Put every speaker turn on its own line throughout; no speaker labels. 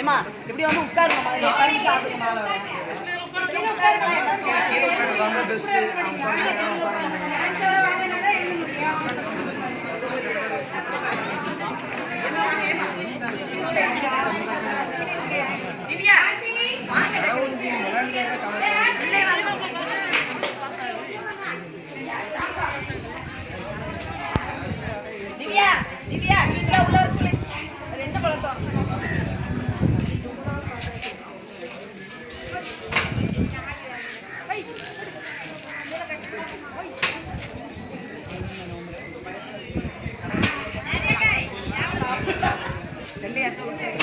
ஏமா இப்படி வந்து உட்காருங்க முதல்ல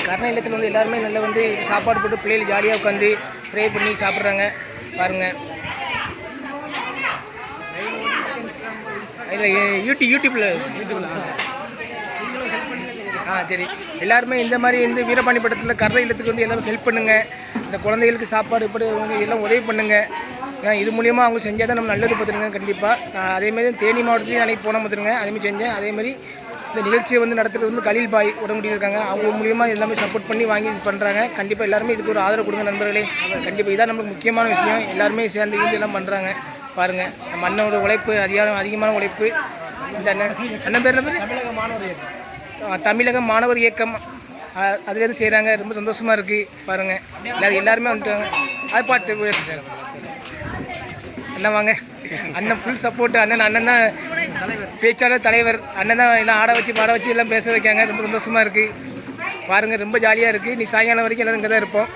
கர்ண இல்லத்தில் வந்து எல்லாருமே நல்லா வந்து சாப்பாடு போட்டு பிள்ளைகள் ஜாலியாக உட்காந்து ப்ரே பண்ணி சாப்பிட்றாங்க. பாருங்கள் இல்லை யூடியூப் யூடியூப்பில் யூடியூப்பில் ஆ சரி. எல்லாருமே இந்த மாதிரி வந்து வீரபாணி படத்தில் கர்ண இல்லத்துக்கு வந்து எல்லாமே ஹெல்ப் பண்ணுங்கள் இந்த குழந்தைகளுக்கு சாப்பாடு இப்படி எல்லாம் உதவி பண்ணுங்கள் இது மூலியமாக அவங்க செஞ்சால் தான் நம்ம நல்லது பார்த்துருங்க கண்டிப்பாக அதேமாதிரி தேனி மாவட்டத்துலேயும் அன்றைக்கி போன பார்த்துருங்க அதேமாதிரி செஞ்சேன். அதேமாதிரி இந்த நிகழ்ச்சியை வந்து நடத்துறது வந்து கலீல் பாய் உடம்புடி இருக்காங்க. அவங்க மூலியமாக எல்லாமே சப்போர்ட் பண்ணி வாங்கி இது பண்ணுறாங்க கண்டிப்பாக எல்லாருமே இதுக்கு ஒரு ஆதரவு கொடுங்க நண்பர்களே. கண்டிப்பாக இதான் நமக்கு முக்கியமான விஷயம். எல்லாருமே சேர்ந்து இருந்து எல்லாம் பண்ணுறாங்க பாருங்கள் நம்ம அண்ணனோட உழைப்பு அதிகாரம் அதிகமான உழைப்பு. இந்த அண்ணன் அண்ணன் பேர் என்ன பேர்? ஆ, தமிழக மாணவர் இயக்கம். அதுலேருந்து செய்கிறாங்க ரொம்ப சந்தோஷமாக இருக்குது பாருங்கள் எல்லாரும் எல்லாருமே வந்துட்டாங்க. அது பாட்டு என்ன வாங்க. அண்ணன் ஃபுல் சப்போர்ட் அண்ணன் அண்ணன் தான் பேச்சாளர் தலைவர். அண்ணன் தான் எல்லாம் ஆட வச்சு பாட வச்சு எல்லாம் பேச வைக்காங்க. ரொம்ப சந்தோஷமாக இருக்குது பாருங்கள் ரொம்ப ஜாலியாக இருக்குது நீ சாயங்காலம் வரைக்கும் எல்லோரும் இங்கே தான் இருப்போம்.